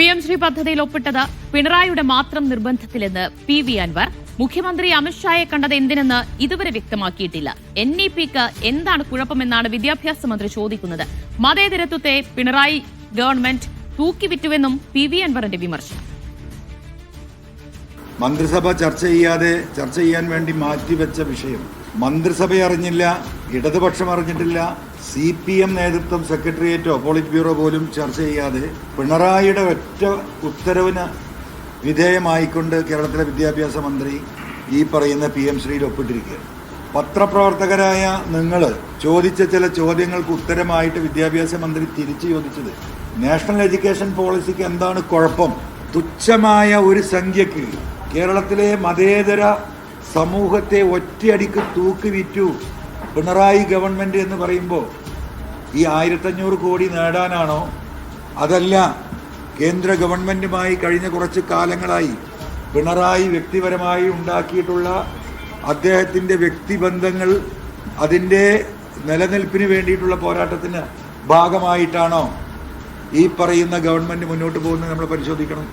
P M Shri പദ്ധതിയിൽ ഒപ്പിട്ടത് പിണറായിയുടെ മാത്രം നിർബന്ധത്തിലെന്ന് പി വി അൻവർ. മുഖ്യമന്ത്രി അമിത്ഷായെ കണ്ടത് എന്തിനെന്ന് ഇതുവരെ വ്യക്തമാക്കിയിട്ടില്ല. എൻ ഇ പിക്ക് എന്താണ് കുഴപ്പമെന്നാണ് വിദ്യാഭ്യാസ മന്ത്രി ചോദിക്കുന്നത്. മതേതരത്വത്തെ പിണറായി ഗവൺമെന്റ് തൂക്കിവിറ്റുവെന്നും പി വി അൻവറിന്റെ വിമർശനം. മന്ത്രിസഭ ചർച്ച ചെയ്യാതെ ചർച്ച ചെയ്യാൻ വേണ്ടി മാറ്റിവെച്ച വിഷയം. മന്ത്രിസഭ അറിഞ്ഞില്ല ഇടതുപക്ഷം അറിഞ്ഞിട്ടില്ല സി പി എം നേതൃത്വം സെക്രട്ടേറിയറ്റോ പോളിറ്റ് ബ്യൂറോ പോലും ചർച്ച ചെയ്യാതെ പിണറായിയുടെ ഒറ്റ ഉത്തരവിന് വിധേയമായിക്കൊണ്ട് കേരളത്തിലെ വിദ്യാഭ്യാസ മന്ത്രി ഈ പറയുന്ന പി എം ശ്രീയിൽ ഒപ്പിട്ടിരിക്കുകയാണ്. പത്രപ്രവർത്തകരായ നിങ്ങൾ ചോദിച്ച ചില ചോദ്യങ്ങൾക്ക് ഉത്തരമായിട്ട് വിദ്യാഭ്യാസ മന്ത്രി തിരിച്ചു ചോദിച്ചത് നാഷണൽ എഡ്യൂക്കേഷൻ പോളിസിക്ക് എന്താണ് കുഴപ്പം? തുച്ഛമായ ഒരു സംഖ്യക്ക് കേരളത്തിലെ മതേതര സമൂഹത്തെ ഒറ്റയടിക്ക് തൂക്കി വിറ്റു പിണറായി ഗവൺമെന്റ് എന്ന് പറയുമ്പോൾ ഈ ആയിരത്തഞ്ഞൂറ് കോടി നേടാനാണോ? അതല്ല കേന്ദ്ര ഗവൺമെന്റുമായി കഴിഞ്ഞ കുറച്ച് കാലങ്ങളായി പിണറായി വ്യക്തിപരമായി ഉണ്ടാക്കിയിട്ടുള്ള അദ്ദേഹത്തിന്റെ വ്യക്തിബന്ധങ്ങൾ അതിന്റെ നിലനിൽപ്പിന് വേണ്ടിയിട്ടുള്ള പോരാട്ടത്തിന് ഭാഗമായിട്ടാണോ ഈ പറയുന്ന ഗവൺമെന്റ് മുന്നോട്ട് പോകുന്നത് നമ്മൾ പരിശോധിക്കണം.